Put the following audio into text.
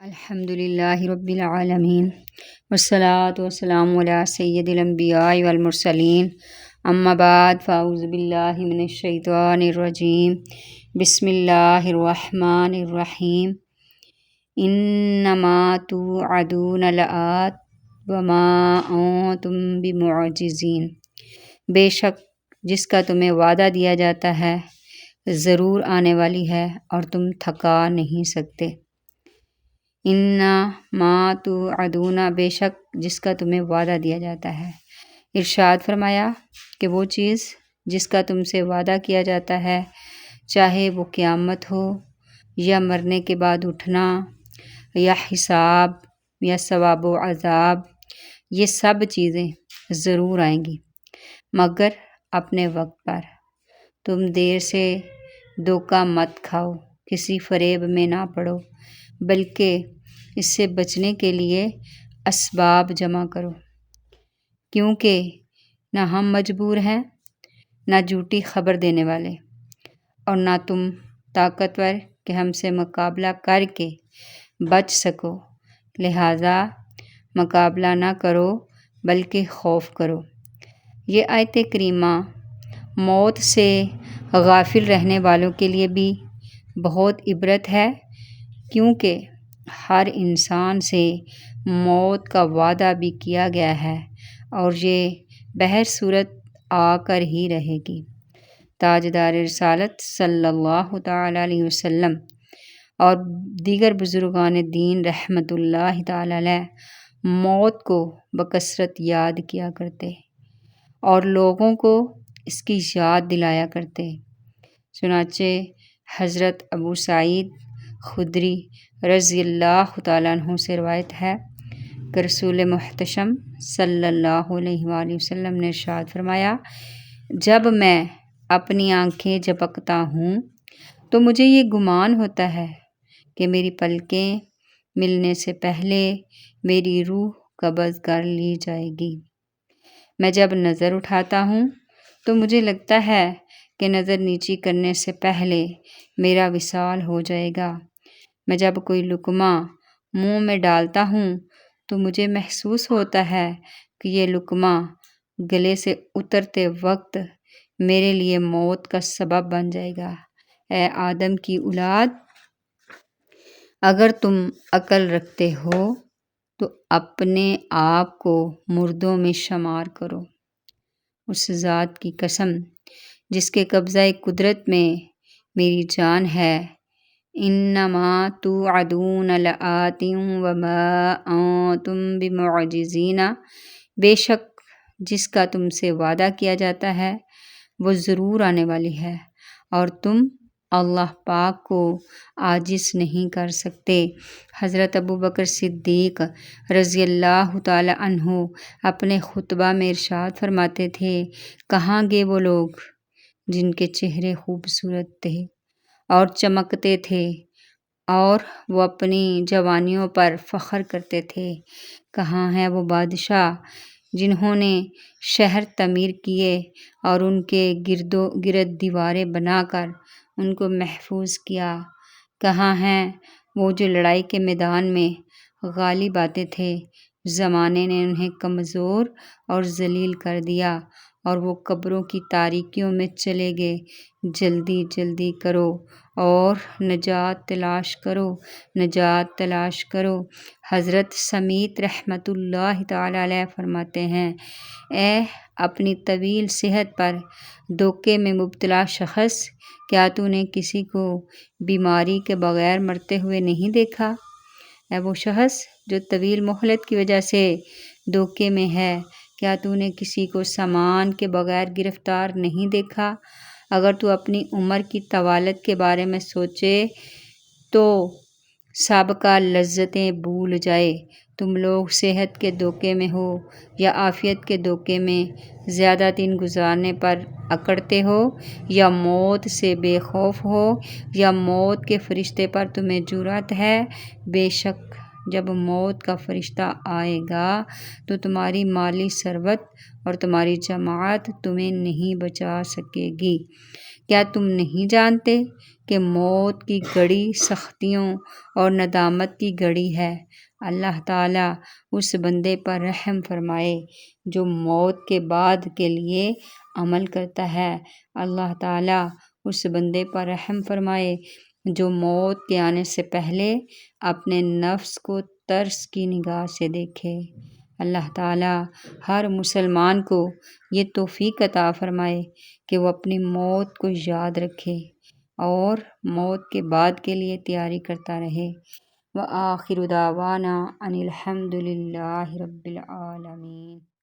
الحمد للہ رب العالمین والصلاة والسلام علی سید الانبیاء والمرسلین. اما بعد، فاعوذ باللہ من الشیطان الرجیم. بسم اللہ الرحمن الرحیم. انما توعدون لآت وما انتم بمعجزین. بے شک، جس کا تمہیں وعدہ دیا جاتا ہے، ضرور آنے والی ہے اور تم تھکا نہیں سکتے۔ انا ماں تو ادونا بے شک جس کا تمہیں وعدہ دیا جاتا ہے۔ ارشاد فرمایا کہ وہ چیز جس کا تم سے وعدہ کیا جاتا ہے، چاہے وہ قیامت ہو یا مرنے کے بعد اٹھنا یا حساب یا ثواب و عذاب، یہ سب چیزیں ضرور آئیں گی۔ مگر اپنے وقت پر تم دیر سے دھوکہ مت کھاؤ، کسی فریب میں نہ پڑو، بلکہ اس سے بچنے کے لیے اسباب جمع کرو۔ کیونکہ نہ ہم مجبور ہیں، نہ جھوٹی خبر دینے والے، اور نہ تم طاقتور کہ ہم سے مقابلہ کر کے بچ سکو۔ لہٰذا مقابلہ نہ کرو، بلکہ خوف کرو۔ یہ آیت کریمہ موت سے غافل رہنے والوں کے لیے بھی بہت عبرت ہے، کیونکہ ہر انسان سے موت کا وعدہ بھی کیا گیا ہے اور یہ بہر صورت آ کر ہی رہے گی۔ تاجدار رسالت صلی اللہ تعالیٰ علیہ وسلم اور دیگر بزرگان دین رحمۃ اللہ تعالی علیہ موت کو بکثرت یاد کیا کرتے اور لوگوں کو اس کی یاد دلایا کرتے۔ چنانچہ حضرت ابو سعید خدری رضی اللہ تعالیٰ عنہ سے روایت ہے کہ رسول محتشم صلی اللہ علیہ وآلہ وسلم نے ارشاد فرمایا، جب میں اپنی آنکھیں جھپکتا ہوں تو مجھے یہ گمان ہوتا ہے کہ میری پلکیں ملنے سے پہلے میری روح قبض کر لی جائے گی۔ میں جب نظر اٹھاتا ہوں تو مجھے لگتا ہے کہ نظر نیچی کرنے سے پہلے میرا وصال ہو جائے گا۔ میں جب کوئی لقمہ منہ میں ڈالتا ہوں تو مجھے محسوس ہوتا ہے کہ یہ لقمہ گلے سے اترتے وقت میرے لیے موت کا سبب بن جائے گا۔ اے آدم کی اولاد، اگر تم عقل رکھتے ہو تو اپنے آپ کو مردوں میں شمار کرو۔ اس ذات کی قسم، جس کے قبضہ قدرت میں میری جان ہے انما توعدون لآت وما انتم بمعجزین۔ بے شک جس کا تم سے وعدہ کیا جاتا ہے، وہ ضرور آنے والی ہے اور تم اللہ پاک کو عاجز نہیں کر سکتے۔ حضرت ابو بکر صدیق رضی اللہ تعالی عنہ اپنے خطبہ میں ارشاد فرماتے تھے، کہاں گے وہ لوگ جن کے چہرے خوبصورت تھے؟ اور چمکتے تھے اور وہ اپنی جوانیوں پر فخر کرتے تھے۔ کہاں ہیں وہ بادشاہ جنہوں نے شہر تعمیر کیے اور ان کے گرد و گرد دیواریں بنا کر ان کو محفوظ کیا؟ کہاں ہیں وہ جو لڑائی کے میدان میں غالب آتے تھے؟ زمانے نے انہیں کمزور اور ذلیل کر دیا اور وہ قبروں کی تاریکیوں میں چلے گئے۔ جلدی جلدی کرو اور نجات تلاش کرو، نجات تلاش کرو۔ حضرت سمیت رحمۃ اللہ تعالی علیہ فرماتے ہیں، اے اپنی طویل صحت پر دھوکے میں مبتلا شخص، کیا تو نے کسی کو بیماری کے بغیر مرتے ہوئے نہیں دیکھا؟ اے وہ شخص جو طویل مہلت کی وجہ سے دھوکے میں ہے، کیا تو نے کسی کو سامان کے بغیر گرفتار نہیں دیکھا؟ اگر تو اپنی عمر کی طوالت کے بارے میں سوچے تو سابقہ لذتیں بھول جائے۔ تم لوگ صحت کے دھوکے میں ہو یا عافیت کے دھوکے میں زیادہ دن گزارنے پر اکڑتے ہو یا موت سے بے خوف ہو یا موت کے فرشتے پر تمہیں جرات ہے، بے شک جب موت کا فرشتہ آئے گا تو تمہاری مالی ثروت اور تمہاری جماعت تمہیں نہیں بچا سکے گی۔ کیا تم نہیں جانتے کہ موت کی گڑی سختیوں اور ندامت کی گڑی ہے؟ اللہ تعالیٰ اس بندے پر رحم فرمائے جو موت کے بعد کے لیے عمل کرتا ہے۔ اللہ تعالیٰ اس بندے پر رحم فرمائے جو موت کے آنے سے پہلے اپنے نفس کو ترس کی نگاہ سے دیکھے۔ اللہ تعالیٰ ہر مسلمان کو یہ توفیق عطا فرمائے کہ وہ اپنی موت کو یاد رکھے اور موت کے بعد کے لیے تیاری کرتا رہے۔ وآخر دعوانا ان الحمد للہ رب العالمین۔